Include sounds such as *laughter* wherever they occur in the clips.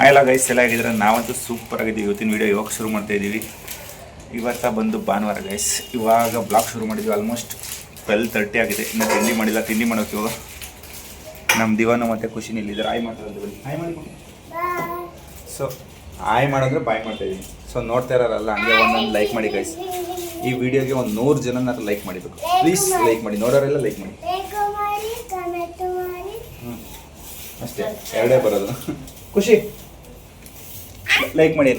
ಆಯಲ್ಲ guys ಎಲ್ಲ ಆಗಿದ್ರೆ ನಾವಂತೂ ಸೂಪರ್ ಆಗಿದ್ದೀವಿ. ಇವತ್ತಿನ ವಿಡಿಯೋ ಇವಾಗ ಶುರು ಮಾಡ್ತಾ ಇದ್ದೀವಿ? ಇವತ್ತ ಬಂದು ಭಾನುವಾರ ಗೈಸ್ ಇವಾಗ ಬ್ಲಾಗ್ ಶುರು ಮಾಡಿದ್ವಿ ಆಲ್ಮೋಸ್ಟ್ ಟ್ವೆಲ್ ತರ್ಟಿ ಆಗಿದೆ. ಇನ್ನು ತಿಂಡಿ ಮಾಡಿಲ್ಲ ತಿಂಡಿ ಮಾಡೋಕೆ ಇವಾಗ. ನಮ್ಮ ದಿವಾನು ಮತ್ತು ಖುಷಿ ನಿಲ್ಲಿದ್ದಾರೆ. ಆಯ್ ಮಾಡ್ತಾರೆ ಇದ್ದೀವಿ ಆಯ್ ಮಾಡಿ ಸೊ ಆಯ್ ಮಾಡಿದ್ರೆ ಬಾಯ್ ಮಾಡ್ತಾ ಇದ್ದೀನಿ. ಸೊ ನೋಡ್ತಾ ಇರೋರಲ್ಲ ಹಂಗೆ ಒಂದೊಂದು ಲೈಕ್ ಮಾಡಿ ಗೈಸ್ ಈ ವಿಡಿಯೋಗೆ ಒಂದು ನೂರು ಜನ ಲೈಕ್ ಮಾಡಿಬೇಕು. ಪ್ಲೀಸ್ ಲೈಕ್ ಮಾಡಿ. ನೋಡೋರೆಲ್ಲ ಲೈಕ್ ಮಾಡಿ. ಅಷ್ಟೇ. ಎರಡೇ ಬರೋದು. *laughs* ಖುಷಿ. ಲೈಕ್ ಮಾಡಿ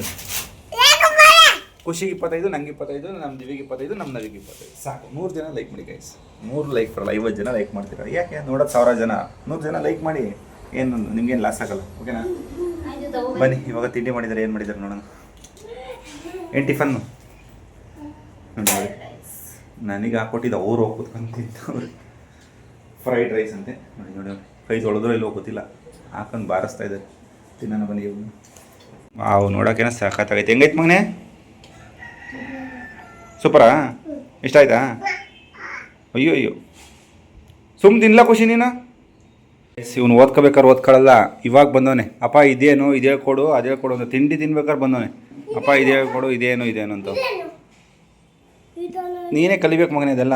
ಖುಷಿಗೆ ಇಪ್ಪತ್ತೈದು ನಂಗೆ ಇಪ್ಪತ್ತೈದು ನಮ್ಮ ದಿವಿಗೆ ಇಪ್ಪತ್ತೈದು ನಮ್ಮ ನವಿಗೆ ಇಪ್ಪತ್ತೈದು. ಸಾಕು. ನೂರು ಜನ ಲೈಕ್ ಮಾಡಿ ಗೈಸ್ ನೂರು ಲೈಕ್ ಬರಲ್ಲ ಐವತ್ತು ಜನ ಲೈಕ್ ಮಾಡ್ತೀರಾ? ಯಾಕೆ? ನೋಡೋದು ಸಾವಿರ ಜನ. ನೂರು ಜನ ಲೈಕ್ ಮಾಡಿ. ಏನು ನಿಮ್ಗೇನು ಲಾಸ್ ಆಗಲ್ಲ ಓಕೆನಾ ಬನ್ನಿ ಇವಾಗ ತಿಂಡಿ ಮಾಡಿದ್ದಾರೆ ಏನು ಮಾಡಿದ್ದಾರೆ ನೋಡೋಣ. ಏನು ಟಿಫನ್ನು ನೋಡಿ ನನಗೆ ಹಾಕೊಟ್ಟಿದ್ದು ಅವ್ರು ಹೋಗಿ ಕೂತ್ಕೊಂಡು ತಿಂತವ್ರು ಫ್ರೈಡ್ ರೈಸ್ ಅಂತೆ. ನೋಡಿ ನೋಡಿ ಕೈ ತೊಳೆದ್ರೆ ಇಲ್ಲಿ ಗೊತ್ತಿಲ್ಲ ಹಾಕೊಂಡು ಬಾರಿಸ್ತಾ ಇದ್ದಾರೆ. ತಿನ್ನೋಣ ಬನ್ನಿ ಇವ್ನು ವಾವ್ ನೋಡೋಕೇನ ಸಾಕಾಗೈತೆ ಹೆಂಗೈತೆ ಮಗನೇ? ಸೂಪರಾ? ಇಷ್ಟ ಆಯ್ತಾ ಅಯ್ಯೋ ಅಯ್ಯೋ. ಸುಮ್ ತಿನ್ಲ ಖುಷಿ ನೀನು? ಇವನು ಓದ್ಕೋಬೇಕಾದ್ರೆ ಓದ್ಕೊಳ್ಳಲ್ಲ ಇವಾಗ ಬಂದವನೆ. ಅಪ್ಪ ಇದೇನು? ಇದು ಹೇಳ್ಕೊಡು ಅದು ಹೇಳ್ಕೊಡು ಅಂತ. ತಿಂಡಿ ತಿನ್ಬೇಕಾದ್ರೆ ಬಂದವನೆ. ಅಪ್ಪ ಇದು ಹೇಳ್ಕೊಡು ಇದೇನು ಇದೇನು ಅಂತ. ನೀನೇ ಕಲಿಬೇಕು ಮಗನೇ ಇದೆಲ್ಲ.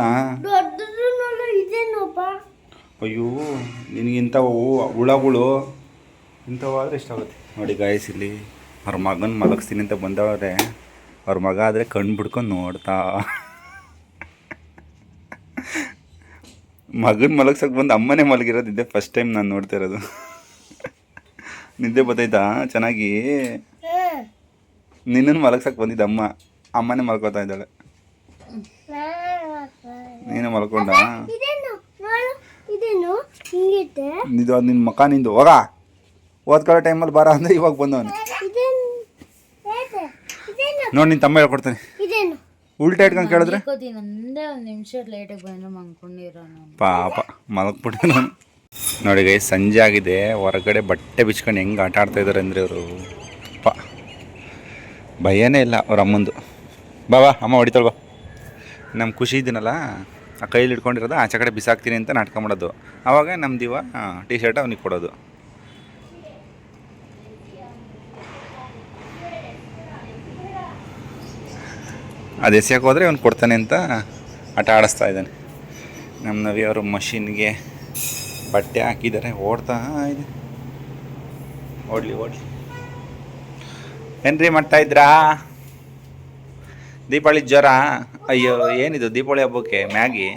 ಅಯ್ಯೋ ನಿನಗಿಂಥವು ಹುಳಗಳು. ಇಂಥವಾದ್ರೆ ಆದರೆ ಇಷ್ಟ ಆಗುತ್ತೆ. ನೋಡಿ ಗಾಯ್ಸ್ ಇಲ್ಲಿ ಅವ್ರ ಮಗನ ಮಲಗಿಸ್ತೀನಿ ಅಂತ ಬಂದವ್ರೆ ಅವ್ರ ಮಗ ಆದರೆ ಕಣ್ಣು ಬಿಡ್ಕೊಂಡು ನೋಡ್ತಾ. ಮಗನ ಮಲಗ್ಸಕ್ಕೆ ಬಂದು ಅಮ್ಮನೇ ಮಲಗಿರೋದು ಇದೇ ಫಸ್ಟ್ ಟೈಮ್ ನಾನು ನೋಡ್ತಾ ಇರೋದು. ನಿದ್ದೆ ಬತ್ತೈತಾ? ಚೆನ್ನಾಗಿ? ನಿನ್ನನ್ನು ಮಲಗ್ಸಕ್ಕೆ ಬಂದಿದ್ದ ಅಮ್ಮ. ಅಮ್ಮನೇ ಮಲ್ಕೋತಾ ಇದ್ದಾಳೆ. ನೀನು ಮಲ್ಕೊಂಡ? ಇದು ಅದು ನಿನ್ನ ಮಕ ನಿಂದು. ಹೋಗ. ಓದ್ಕೊಳ್ಳೋ ಟೈಮಲ್ಲಿ ಬರ ಅಂದರೆ ಇವಾಗ ಬಂದವನು. ನೋಡಿ ನಿನ್ನ ತಮ್ಮ ಹೇಳ್ಕೊಡ್ತಾನೆ. ಇದೇನು? ಉಲ್ಟಾ ಇಟ್ಕೊಂಡು ಕೇಳಿದ್ರೆ? ಮಲ್ಕೋತೀನಿ ಒಂದೇ ಒಂದು ನಿಮಿಷ ಲೇಟಾಗಿ ಬಂದ್ರೆ ಮಲ್ಕೊಂಡಿರೋ ನಾನು. ಪಾಪ ಮಲಗ್ಬಿಟ್ಟೆ ನಾನು. ನೋಡಿ ಗೈ ಸಂಜೆ ಆಗಿದೆ. ಹೊರಗಡೆ ಬಟ್ಟೆ ಬಿಚ್ಕೊಂಡು ಹೆಂಗೆ ಆಟ ಆಡ್ತಾ ಇದ್ದಾರೆ ಅಂದ್ರೆ ಅವರು ಪಾ ಭಯನೇ ಇಲ್ಲ ಅವ್ರ ಅಮ್ಮಂದು. ಬಾ ಬಾ ಅಮ್ಮ ಹೊಡಿತಾಳ ಬಾ. ನಮ್ಮ ಖುಷಿ ಇದ್ದೀನಲ್ಲ ಆ ಕೈಲಿ ಹಿಡ್ಕೊಂಡಿರೋದು ಆಚೆ ಕಡೆ ಬಿಸಾಕ್ತೀನಿ ಅಂತ ನಾಟಕ ಮಾಡೋದು. ಆವಾಗ ನಮ್ಮ ದಿವ ಟಿ ಶರ್ಟ್ ಅವ್ನಿಗೆ ಕೊಡೋದು. ಅದು ಎಸೆಯಕ್ಕೆ ಹೋದರೆ ಅವ್ನು ಕೊಡ್ತಾನೆ ಅಂತ ಆಟ ಆಡಿಸ್ತಾ ಇದ್ದಾನೆ. ನಮ್ಮ ನವಿ ಅವರು ಮಷಿನ್ಗೆ ಬಟ್ಟೆ ಹಾಕಿದ್ದಾರೆ, ಓಡ್ತಾ ಇದೆ. ಓಡಲಿ ಓಡಲಿ. ಏನ್ರಿ ಮಾಡ್ತಾ ಇದ್ರಾ? ದೀಪಾವಳಿ ಜ್ವರ? ಅಯ್ಯೋ, ಏನಿದು ದೀಪಾವಳಿ ಹಬ್ಬಕ್ಕೆ? ಮ್ಯಾಗಿ?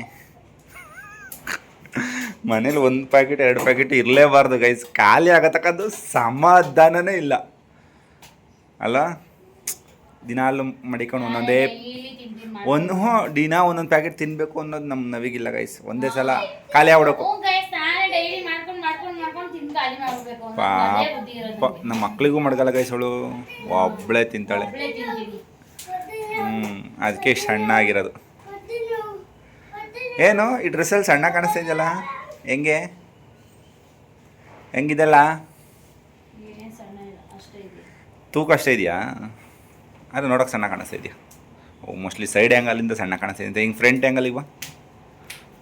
ಮನೇಲಿ ಒಂದು ಪ್ಯಾಕೆಟ್, ಎರಡು ಪ್ಯಾಕೆಟ್ ಇರಲೇಬಾರ್ದು ಗೈಸ್ ಖಾಲಿ ಆಗತಕ್ಕದ್ದು ಸಮಾಧಾನನೇ ಇಲ್ಲ. ಅಲ್ಲ? ದಿನಾಲು ಮಡಿಕೊಂಡು ಒಂದೊಂದೇ ಒಂದು ಹ್ಞೂ ದಿನ ಒಂದೊಂದು ಪ್ಯಾಕೆಟ್ ತಿನ್ನಬೇಕು ಅನ್ನೋದು ನಮ್ಮ ನವಿಗಿಲ್ಲ ಗೈಸ್ ಒಂದೇ ಸಲ ಖಾಲಿ ಆಗ್ಬಿಡಬೇಕು ಪಾಪ ನಮ್ಮ ಮಕ್ಳಿಗೂ ಮಡ್ಗಲ್ಲ ಗೈಸ್ ಅವಳು. ಒಬ್ಬಳೇ ತಿಂತಾಳೆ. ಹ್ಞೂ ಅದಕ್ಕೆ ಸಣ್ಣ ಆಗಿರೋದು ಏನು ಈ ಡ್ರೆಸ್ಸಲ್ಲಿ ಸಣ್ಣ ಕಾಣಿಸ್ತಾ ಇದೆಯಲ್ಲ? ಹೆಂಗೆ? ಹೆಂಗಿದೆಲ್ಲ? ತೂಕ ಅಷ್ಟೇ ಇದೆಯಾ? ಅದು ನೋಡೋಕೆ ಸಣ್ಣ ಕಾಣಿಸ್ತಾ ಇದೆಯಾ? ಓ ಮೋಸ್ಟ್ಲಿ ಸೈಡ್ ಆ್ಯಂಗಲಿಂದ ಸಣ್ಣ ಕಾಣಿಸ್ತಾ ಇದೆ. ಹಿಂಗೆ ಫ್ರಂಟ್ ಆ್ಯಂಗಲ್ ಇವ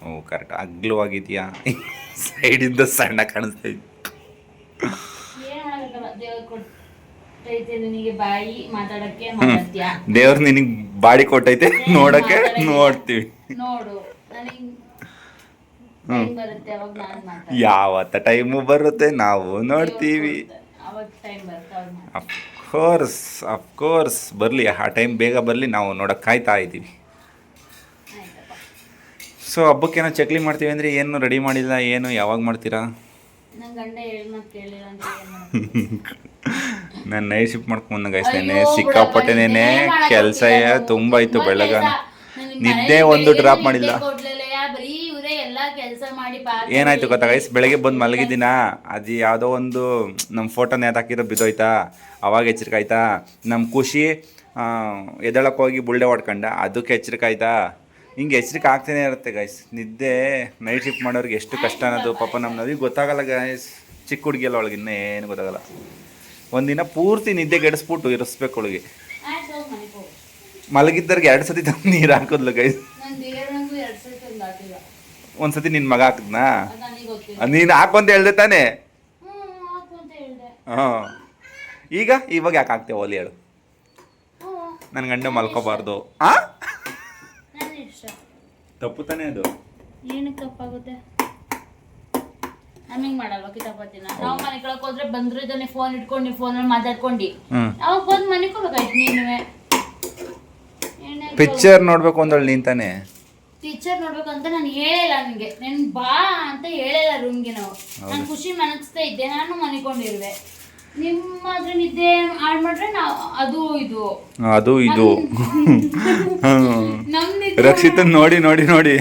ಓ ಕರೆಕ್ಟ್ ಅಗ್ಲವಾಗಿದೆಯಾ? ಸೈಡಿಂದ ಸಣ್ಣ ಕಾಣಿಸ್ತಾ ಇದೆ. ದೇವ್ರ ನಿನಗೆ ಬಾಡಿ ಕೊಟ್ಟೈತೆ ನೋಡಕ್ಕೆ ನೋಡ್ತೀವಿ. ಯಾವತ್ತ ಟೈಮು ಬರುತ್ತೆ ನಾವು ನೋಡ್ತೀವಿ. ಅವಾಗ ಅಫ್ಕೋರ್ಸ್ ಅಫ್ಕೋರ್ಸ್ ಬರಲಿ. ಆ ಟೈಮ್ ಬೇಗ ಬರಲಿ ನಾವು ನೋಡೋಕೆ ಕಾಯ್ತಾ ಇದ್ದೀವಿ. ಸೊ ಹಬ್ಬಕ್ಕೇನೋ ಚಕ್ಲಿ ಮಾಡ್ತೀವಿ ಅಂದರೆ ಏನು ರೆಡಿ ಮಾಡಿಲ್ಲ ಏನು ಯಾವಾಗ ಮಾಡ್ತೀರಾ? ನನ್ ನೈಟ್ ಶಿಫ್ಟ್ ಮಾಡ್ಕೊಂಡು ಗೈಸ್ತೇನೆ ಆಯ್ತೇನೆ ಸಿಕ್ಕಾಪಟ್ಟೆನೇನೆ ಇನ್ನೇನ್ ಕೆಲಸ ತುಂಬ ಇತ್ತು ಬೆಳಗಾನ. ನಿದ್ದೆ ಒಂದು ಡ್ರಾಪ್ ಮಾಡಿಲ್ಲ ಕೊಡ್ಲಿಲ್ಲ, ಬರೀ ಇವರೇ ಎಲ್ಲಾ ಕೆಲಸ ಮಾಡಿ ಪಾತ್ರೆ ಏನಾಯ್ತು ಗೊತ್ತಾ ಗೈಸ್ ಬೆಳಗ್ಗೆ ಬಂದು ಮಲಗಿದ್ದೀನ? ಅದು ಯಾವುದೋ ಒಂದು ನಮ್ಮ ಫೋಟೋ ನೇತಾಕಿರೋ ಬಿದ್ದೋಯ್ತಾ? ಅವಾಗ ಎಚ್ಚರಿಕೆ ಆಯ್ತಾ ನಮ್ಮ ಖುಷಿ ಎದಳಕ್ಕೆ ಹೋಗಿ ಬುಳ್ಳೆ ಹೊಡ್ಕೊಂಡ ಅದಕ್ಕೆ ಎಚ್ಚರಿಕೆ ಆಯ್ತಾ ಹಿಂಗೆ ಎಚ್ಚರಿಕೆ ಆಗ್ತಾನೆ ಇರುತ್ತೆ ಗೈಸ್ ನಿದ್ದೆ ನೈಟ್ ಶಿಫ್ಟ್ ಮಾಡೋರಿಗೆ ಎಷ್ಟು ಕಷ್ಟ ಅನ್ನೋದು ಪಾಪ ನಮ್ಮ ನವಿಗೆ ಗೊತ್ತಾಗಲ್ಲ ಗೈಸ್ ಚಿಕ್ಕ ಹುಡುಗಿಯಲ್ಲ ಒಳಗೆ ಇನ್ನೂ ಏನು ಗೊತ್ತಾಗಲ್ಲ. ಒಂದಿನ ಪೂರ್ತಿ ನಿದ್ದೆ ಗೆಡಿಸ್ಬಿಟ್ಟು ಇರಿಸ್ಬೇಕು ಒಳಗೆ. ಮಲಗಿದ್ದವ್ರಿಗೆ ಎರಡು ಸತಿ ನೀರು ಹಾಕೋದ್ಲು ಗೈಸ್ ನನ್ ದೇವ್ರಂಗೂ ಎರಡ್ ಸತಿ ಒಂದು ಹಾಕಿಲ್ಲ ಒಂದು ಸತಿ ನಿನ್ನ ಮಗ ಹಾಕಿದ್ನಾ? ನೀನು ಹಾಕೊಂತ ಹೇಳ್ದೆ ತಾನೆ? ಹ್ಮ್ ಹಾಕು ಅಂತ ಹೇಳ್ದೆ. ಹಾಂ. ಈಗ ಇವಾಗ ಯಾಕೆ ಆಗ್ತೇವೆ ಓಲಿ ಹೇಳು. ನನ್ನ ಗಂಡ ಮಲ್ಕೋಬಾರ್ದು. ಆ? ತಪ್ಪು ತಾನೇ ಅದು? ಏನಕ್ಕೆ ತಪ್ಪಾಗುತ್ತೆ? ನಮಗೆ ಮಾಡಲ್ವಾ ಕಿತಾಪತಿನ ನಾವು ಮನೆ ಕೆಳಗೆ ಹೋದ್ರೆ ಬಂದ್ರು ಇದನ್ನೇ ಫೋನ್ ಇಟ್ಕೊಂಡು ಫೋನಲ್ಲಿ ಮಾತಾಡ್ಕೊಂಡು. ಹ್ಞೂ ಅವಾಗ ಬಂದು ಮನೆ ಕೊಡ್ಬೇಕಾಯ್ತು ನೀನುವೆ. ಪಿಕ್ಚರ್ ನೋಡ್ಬೇಕು ಅಂದಳು ನೀನ್ ತಾನೇ. ಟೀಚರ್ ನೋಡ್ಬೇಕು ಅಂತ ನಾನು ಹೇಳಿಲ್ಲ ನನಗೆ. ನೆನ್ ಬಾ ಅಂತ ಹೇಳಿಲ್ಲ ರೂಮ್ಗೆ ನಾವು. ನಾನು ಖುಷಿ ಮನಸ್ತಾ ಇದ್ದೆ ನಾನು ಮನಿಕೊಂಡಿರುವೆ. ನಿಮ್ಮಾದ್ರೆ ನಿದ್ದೆ ಹಾಳು ಮಾಡ್ರೆ ನಾವು ಅದು ಇದು. ಅದು ಇದು. ನಮ್ ನಿದ್ದೆ ರಕ್ಷಿತನ್ ನೋಡಿ ನೋಡಿ ನೋಡಿ.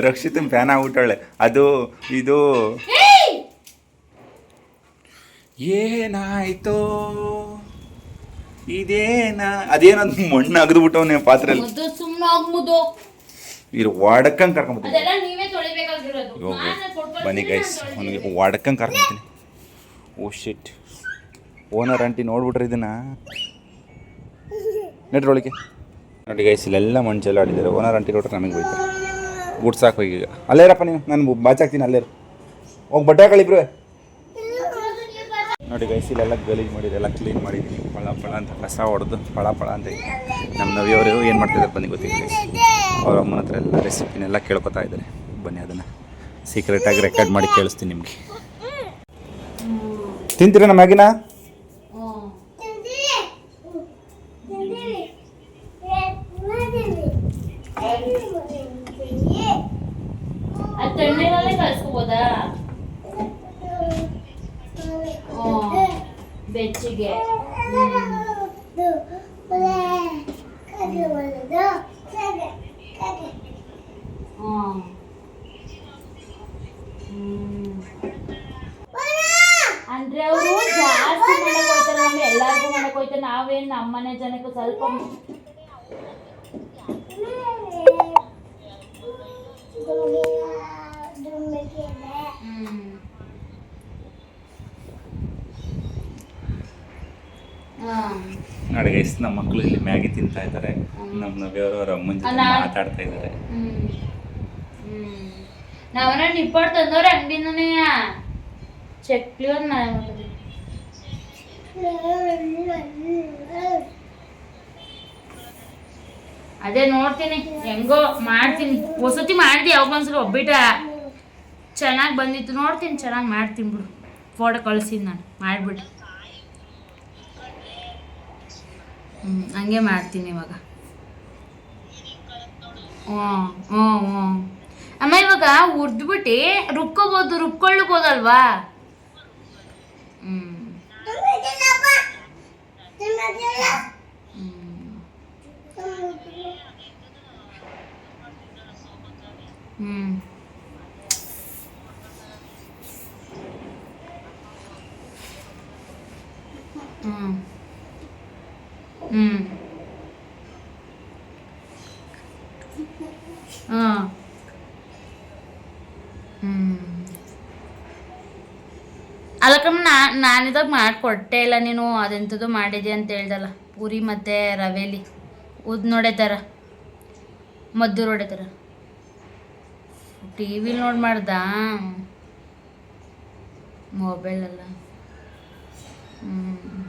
ರಕ್ಷಿತನ್ ಫ್ಯಾನ್ ಆಗ್ಬಿಟ್ಟಾಳೆ ಅದು ಇದು. ಏಯ್! ಏನಾಯ್ತೋ? ಇದೇನ ಅದೇನದು ಮಣ್ಣು ಅಗದ್ಬಿಟ್ಟವನೇ ಮುದ್ದು ಸುಮ್ಮನೆ ಆಗ್මුದು ಇರು ವಾಡಕ್ಕಂಗೆ ಕರ್ಕೊಂಬತ್ತೀನಿ ಬನ್ನಿ ಗೈಸ್. ಅವನಿಗೆ ವಾಡಕ್ಕಂಗೆ ಕರ್ಕೊಂಬತ್ತೀನಿ ಓ ಶಿಟ್ ಓನರ್ ಆಂಟಿ ನೋಡ್ಬಿಟ್ರೆ ಇದನ್ನ? ನೆಟ್ರೊಳಗೆ ಒಳಗೆ. ನೋಡಿ ಗೈಸ್ ಇಲ್ಲೆಲ್ಲ ಮನುಷ್ಯಲ್ಲ ಚೆಲ್ಲಾಡಿದ್ದಾರೆ ಓನರ್ ಆಂಟಿ ನೋಡ್ರೆ ನಮಗೆ ಬೈತಾರೆ. ಗುಡ್ಸಾಕ್ ಹೋಗಿ ಈಗ. ಅಲ್ಲೇ ಇರಪ್ಪ ನೀವು ನಾನು ಬಾಚಾಕ್ತೀನಿ ಅಲ್ಲೇ ಇರು. ಹೋಗಿ ಬಟ್ಟೆ ಹಾಕೊಳ್ಳಿಬ್ರು ನೋಡಿ ಗೈಸ್ ಇಲ್ಲೆಲ್ಲ ಗಲೀಜು ಮಾಡಿದೆ, ಎಲ್ಲ ಕ್ಲೀನ್ ಮಾಡಿದ್ದೀನಿ. ಪಳ ಪಳ ಅಂತ ಕಸ ಹೊಡೆದು ಪಳ ಪಳ ಅಂತ. ನಮ್ಮ ನವಿಯವರು ಏನು ಮಾಡ್ತಿದ್ದಾರೆ ಬನ್ನಿ ಗೊತ್ತಿಲ್ಲ ಅವ್ರ ಅಮ್ಮನ ಹತ್ರ ಎಲ್ಲ ರೆಸಿಪಿನೆಲ್ಲ ಕೇಳ್ಕೊತಾ ಇದ್ದಾರೆ. ಬನ್ನಿ ಅದನ್ನು ಸೀಕ್ರೆಟಾಗಿ ರೆಕಾರ್ಡ್ ಮಾಡಿ ಕೇಳಿಸ್ತೀನಿ ನಿಮಗೆ. ತಿಂತೀರಾ ನಮ್ಮ ಮ್ಯಾಗಿನ? ಬೆಚ್ಚಿಗೆ ಹ್ಮ್. ಹ್ಮ್. ಅಂದ್ರೆ ಅವರು ಜಾಸ್ತಿ ಮಾಡಕ್ ಹೋಯ್ತಾರೆ ನಮ್ಗೆ ಎಲ್ಲಾರ್ಗು ಮಾಡಕ್ ಹೋಯ್ತಾರೆ ನಾವೇನ್ ನಮ್ಮನೆ ಜನಕ್ಕೆ ಸ್ವಲ್ಪ ಹ್ಮ್ ನೋಡಿ ಗೈಸ್ ನಮ್ಮ ಮಕ್ಕಳು ಇಲ್ಲಿ ಮ್ಯಾಗಿ ತಿಂತಾ ಇದ್ದಾರೆ. ನಮ್ಮ ಅವ್ರ ಅಮ್ಮನ ಜೊತೆ ಮಾತಾಡ್ತಾ ಇದ್ದಾರೆ. ನಿಪ್ಪಟ್ಟು ತಂದವ್ರೆ ಅಂಗಡಿನೇ ಚಕ್ಲಿ ಒಂದು ಮನೆ ಅದೇ ನೋಡ್ತೀನಿ. ಹೆಂಗೋ ಮಾಡ್ತೀನಿ. ಹೊಸತಿ ಮಾಡಿದೆ ಯಾವಾಗೊಂದ್ಸಲ ಒಬ್ಬಿಟ ಚೆನ್ನಾಗಿ ಬಂದಿತ್ತು. ನೋಡ್ತೀನಿ. ಚೆನ್ನಾಗಿ ಮಾಡ್ತೀನಿ ಬಿಡು. ಫೋಟೋ ಕಳ್ಸಿದ್ದು ನಾನು. ಮಾಡಿಬಿಟ್ಟು ಹ್ಞೂ ಹಂಗೆ ಮಾಡ್ತೀನಿ ಇವಾಗ. ಹ್ಞೂ ಹ್ಞೂ ಹ್ಞೂ ಅಮ್ಮ, ಇವಾಗ ಹುರ್ದ್ಬಿಟ್ಟು ರುಬ್ಕೋಬೋದು, ರುಬ್ಕೊಳ್ಳಬೋದಲ್ವಾ? ಹ್ಞೂ ಹ್ಞೂ ಹ್ಞೂ ಹ್ಞೂ ಹಾಂ ಹ್ಞೂ ಅಲ್ಲಕ್ಕಮ್ಮ ನಾ ನಾನಿದಾಗ ಮಾಡಿಕೊಟ್ಟೆ ಇಲ್ಲ ನೀನು. ಅದೆಂಥದ್ದು ಮಾಡಿದೆ ಅಂತ ಹೇಳ್ದಲ್ಲ. ಪೂರಿ ಮತ್ತು ರವೆಲಿ. ಉದ್ ನೋಡೇ ಮದ್ದು ನೋಡೇ ಥರ ಟಿ ವಿಲಿ ನೋಡಿ ಮಾಡ್ದ? ಮೊಬೈಲಲ್ಲ. ಹ್ಞೂ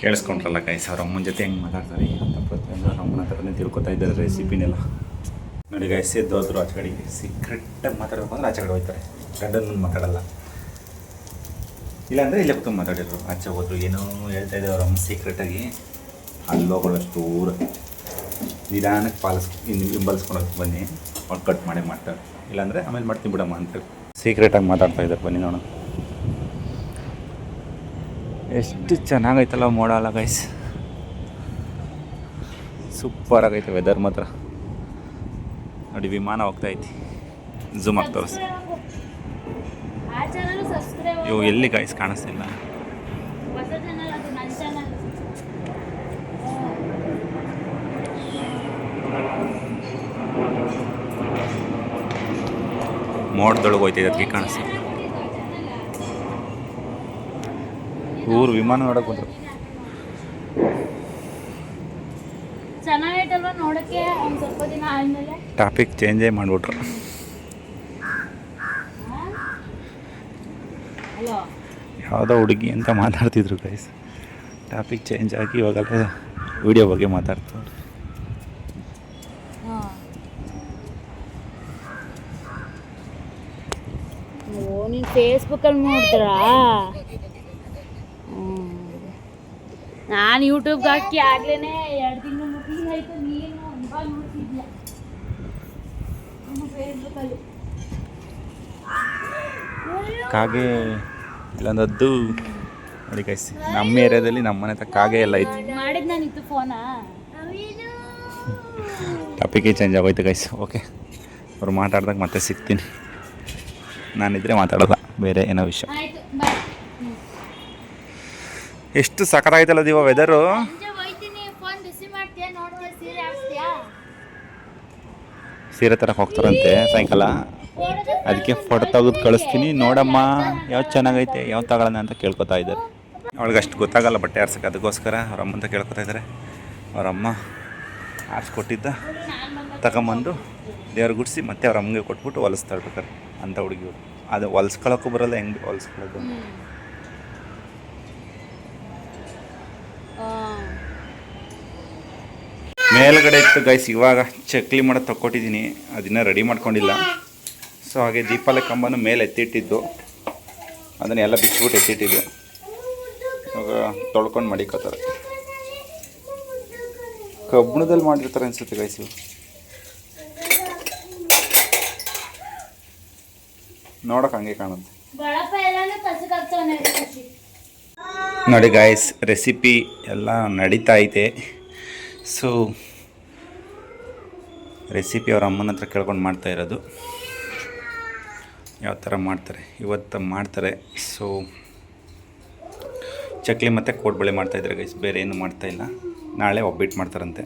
ಕೇಳಿಸ್ಕೊಂಡ್ರಲ್ಲ ಕೈ ಅವ್ರ ಅಮ್ಮನ ಜೊತೆ ಹೆಂಗೆ ಮಾತಾಡ್ತಾರೆ ಅಂತ ಪ್ರತಿಯೊಂದು ಅಮ್ಮನ ಹತ್ರನೇ ತಿಳ್ಕೊತಾ ಇದ್ದಾರೆ ರೆಸಿಪಿನೆಲ್ಲ ನೋಡಿ ಗೈಸ್ ಎದ್ದು ಹೋದ್ರು ಆಚೆ ಕಡೆಗೆ ಸೀಕ್ರೆಟಾಗಿ ಮಾತಾಡಬೇಕು ಅಂದ್ರೆ ಆಚೆ ಕಡೆ ಹೋಗ್ತಾರೆ. ಗಂಡನ ಮಾತಾಡಲ್ಲ. ಇಲ್ಲಾಂದರೆ ಇಲ್ಲೇ ಕೂತ್ಕೊಂಡು ಮಾತಾಡಿದ್ರು ಆಚೆ ಹೋದ್ರು, ಏನೋ ಹೇಳ್ತಾ ಇದ್ದಾರೆ ಅವ್ರ ಅಮ್ಮ ಸೀಕ್ರೆಟಾಗಿ ಅಲ್ಲಿ ಹೋಗೋಳಷ್ಟು ದೂರ. ನಿಧಾನಕ್ಕೆ ಪಾಲಿಸ್ ಹಿಂಬಲಿಸ್ಕೊಂಡು ಬನ್ನಿ. ಅವ್ರು ಕಟ್ ಮಾಡಿ ಮಾಡ್ತಾರೆ. ಇಲ್ಲಾಂದರೆ ಆಮೇಲೆ ಮಾಡ್ತೀನಿ ಬಿಡಮ್ಮ ಅಂತ ಸೀಕ್ರೆಟಾಗಿ ಮಾತಾಡ್ತಾ ಇದ್ದಾರೆ. ಬನ್ನಿ ನೋಡೋಣ. ಎಷ್ಟು ಚೆನ್ನಾಗೈತಲ್ಲ ಮೋಡ ಅಲ್ಲ ಗೈಸ್ ಸೂಪರ್ ಆಗೈತೆ ವೆದರ್ ಮಾತ್ರ. ನೋಡಿ, ವಿಮಾನ ಹೋಗ್ತಾ ಐತಿ. ಝೂಮ್ ಆಗಿ ತೋರಿಸಿ. ಆ ಚಾನಲ್ ಸಬ್ಸ್ಕ್ರೈಬ್ ಇವು ಎಲ್ಲಿ ಗೈಸ್ ಕಾಣಿಸ್ತಿಲ್ಲ ಮೋಡದೊಳಗೆ ಹೋಯ್ತಿದೆ ಅದಕ್ಕೆ ಕಾಣಿಸ್ತಿಲ್ಲ ಊರು ವಿಮಾನ ನೋಡಕ್ ಬಂದ್ರು. ಚೆನ್ನಾಗೈತಲ್ವಾ ನೋಡಕ್ಕೆ? ಒಂದು ಸ್ವಲ್ಪ ದಿನ ಆದ್ಮೇಲೆ? ಟಾಪಿಕ್ ಚೇಂಜೇ ಮಾಡ್ಬಿಟ್ರು. ಯಾವುದೋ ಹುಡುಗಿ ಅಂತ ಮಾತಾಡ್ತಿದ್ರು ಗೈಸ್ ಟಾಪಿಕ್ ಚೇಂಜ್ ಆಗಿ ಇವಾಗೆಲ್ಲ ವಿಡಿಯೋ ಬಗ್ಗೆ ಮಾತಾಡ್ತಾರೆ ಓ ನೀನು ಫೇಸ್ಬುಕ್ಕಲ್ಲಿ ನೋಡ್ತಾರಾ ನಾನು ಯೂಟ್ಯೂಬ್ಗೆ ಹಾಕಿ ಆಗ್ಲೇ ಎರಡು ತಿಂಗಳು ಮೂರು ತಿಂಗಳು ಆಯ್ತು ನೀನು ಇವಾಗ ನೋಡ್ತಿದ್ಯಾ? ಕಾಗೆ ಇಲ್ಲೊಂದದ್ದು ನೋಡಿ ಕೈಸಿ ನಮ್ಮ ಏರಿಯಾದಲ್ಲಿ ನಮ್ಮ ಮನೆ ಹತ್ರ ಕಾಗೆ ಎಲ್ಲ ಐತಿ ಮಾಡಿದ್ ನಾನು ಇತ್ತು ಫೋನಾ? ಟಾಪಿಕೇ ಚೇಂಜ್ ಆಗೋಯ್ತು ಕೈಸ್ ಓಕೆ ಅವ್ರು ಮಾತಾಡ್ದಾಗ ಮತ್ತೆ ಸಿಗ್ತೀನಿ. ನಾನಿದ್ರೆ ಮಾತಾಡೋಲ್ಲ ಬೇರೆ ಏನೋ ವಿಷಯ. ಎಷ್ಟು ಸಖತ್ತಾಯ್ತಲ್ಲ ದಿವ ವೆದರು ಸೀರೆ ತರಕ್ಕೆ ಹೋಗ್ತಾರಂತೆ ಸಾಯಂಕಾಲ. ಅದಕ್ಕೆ ಫೋಟೋ ತೆಗೆದು ಕಳಿಸ್ತೀನಿ. ನೋಡಮ್ಮ ಯಾವ್ದು ಚೆನ್ನಾಗೈತೆ ಯಾವ್ದು ತಗೊಳ್ಳೋಣ ಅಂತ ಕೇಳ್ಕೊತಾ ಇದ್ದಾರೆ. ಅವಳಿಗೆ ಅಷ್ಟು ಗೊತ್ತಾಗಲ್ಲ ಬಟ್ಟೆ ಆರ್ಸಕ್ಕೆ. ಅದಕ್ಕೋಸ್ಕರ ಅವ್ರಮ್ಮ ಅಂತ ಕೇಳ್ಕೊತಾ ಇದ್ದಾರೆ. ಅವರಮ್ಮ ಆರಿಸ್ಕೊಟ್ಟಿದ್ದ. ತಗೊಂಬಂದು ದೇವ್ರ ಗುಡಿಸಿ ಮತ್ತೆ ಅವ್ರ ಅಮ್ಮಗೆ ಕೊಟ್ಬಿಟ್ಟು ಹೊಲಿಸ್ತಾಳೆ ಇರ್ಬೇಕಾರೆ ಅಂತ ಹುಡುಗಿ ಅದು ಹೊಲ್ಸ್ಕೊಳಕ್ಕೂ ಬರೋಲ್ಲ ಹೆಂಗೆ ಹೊಲ್ಸ್ಕೊಳ್ಳೋದು ಮೇಲ್ಗಡೆ ಇತ್ತು ಗೈಸ್ ಇವಾಗ ಚಕ್ಲಿ ಮಾಡೋದು ತಕ್ಕೊಟ್ಟಿದ್ದೀನಿ ಅದನ್ನ ರೆಡಿ ಮಾಡ್ಕೊಂಡಿಲ್ಲ. ಸೊ ಹಾಗೆ ದೀಪಾಲ ಕಂಬನ ಮೇಲೆ ಎತ್ತಿಟ್ಟಿದ್ದು. ಅದನ್ನ ಎಲ್ಲ ಬಿಚ್ಚಿಬಿಟ್ಟು ಎತ್ತಿಟ್ಟಿದ್ದು ಇವಾಗ ತೊಳ್ಕೊಂಡು ಮಡಿಕೋತಾರೆ. ಕಬ್ಬಣದಲ್ಲಿ ಮಾಡಿರ್ತಾರೆ ಅನಿಸುತ್ತೆ ಗೈಸ್ ನೋಡಕ್ಕೆ ನೋಡೋಕೆ ಹಂಗೆ ಕಾಣುತ್ತೆ. ನೋಡಿ ಗಾಯ್ಸ್ ರೆಸಿಪಿ ಎಲ್ಲ ನಡೀತಾ ಐತೆ. ಸೊ ರೆಸಿಪಿ ಅವ್ರ ಅಮ್ಮನ ಹತ್ರ ಕೇಳ್ಕೊಂಡು ಮಾಡ್ತಾ ಇರೋದು. ಯಾವ ಥರ ಮಾಡ್ತಾರೆ? ಇವತ್ತು ಮಾಡ್ತಾರೆ. ಸೊ ಚಕ್ಲಿ ಮತ್ತು ಕೋಡ್ಬಳೆ ಮಾಡ್ತಾಯಿದ್ದಾರೆ ಗೈಸ್ ಬೇರೆ ಏನು ಮಾಡ್ತಾಯಿಲ್ಲ ನಾಳೆ ಒಬ್ಬಿಟ್ಟು ಮಾಡ್ತಾರಂತೆ.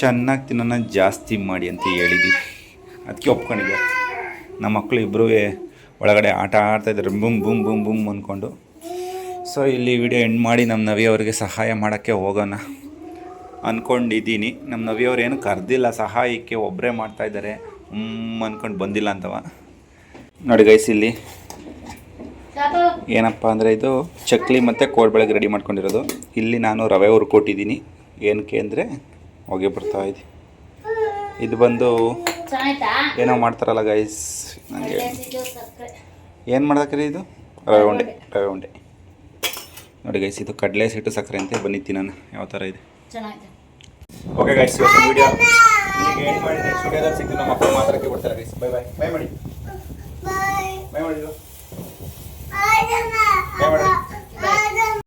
ಚೆನ್ನಾಗಿ ತಿನ್ನೋಣ, ಜಾಸ್ತಿ ಮಾಡಿ ಅಂತ ಹೇಳಿದ್ವಿ ಅದಕ್ಕೆ ಒಪ್ಕೊಂಡಿದ್ದೆ. ನಮ್ಮ ಮಕ್ಕಳು ಇಬ್ಬರೂ ಒಳಗಡೆ ಆಟ ಆಡ್ತಾಯಿದ್ದಾರೆ ಬುಮ್ ಬುಮ್ ಬುಮ್ ಬುಮ್ ಅಂದ್ಕೊಂಡು ಸೊ ಇಲ್ಲಿ ವಿಡಿಯೋ ಎಂಡ್ ಮಾಡಿ ನಮ್ಮ ನವಿ ಅವರಿಗೆ ಸಹಾಯ ಮಾಡೋಕ್ಕೆ ಹೋಗೋಣ. ಅಂದ್ಕೊಂಡಿದ್ದೀನಿ ನಮ್ಮ ನವಿ ಅವ್ರು ಏನು ಕರೆದಿಲ್ಲ ಸಹಾಯಕ್ಕೆ ಒಬ್ಬರೇ ಮಾಡ್ತಾಯಿದ್ದಾರೆ ಹ್ಮ್ ಅಂದ್ಕೊಂಡು ಬಂದಿಲ್ಲ ಅಂತವ. ನೋಡಿ ಗೈಸ್ ಇಲ್ಲಿ ಏನಪ್ಪ ಅಂದರೆ ಇದು ಚಕ್ಲಿ ಮತ್ತು ಕೋಡ್ಬೆಳಗ್ಗೆ ರೆಡಿ ಮಾಡ್ಕೊಂಡಿರೋದು. ಇಲ್ಲಿ ನಾನು ರವೆ ಹುರ್ಕೊಟ್ಟಿದ್ದೀನಿ. ಏನಕ್ಕೆ ಅಂದರೆ ಹೋಗಿ ಬರ್ತಾ ಇದೆ. ಇದು ಬಂದು ಏನೋ ಮಾಡ್ತಾರಲ್ಲ ಗೈಸ್ ನನಗೆ ಏನು ಮಾಡ್ದಕ್ರಿ ಇದು? ರವೆ ಉಂಡೆ ರವೆ ಉಂಡೆ. ನೋಡಿ ಗೈಸ್ ಇದು ಕಡಲೆ ಸಿಟ್ಟು ಸಕ್ಕರೆ ಅಂತ ಬನ್ನಿ ನಾನು ಯಾವ ಥರ ಇದೆ. ಚೆನ್ನಾಗಿದೆ. ಓಕೆ ಗೈಸ್ ವಿಡಿಯೋ ಈಗ ಮಾಡಿ ನೆಕ್ಸ್ಟ್ ವಿಡಿಯೋದಲ್ಲಿ ನಮ್ಮ ಅಪ್ಪ ಬೈ ಬೈ ಬೈ ಮಾಡಿ ಬೈ ಮಾಡಿ ಬೈ ಮಾಡಿ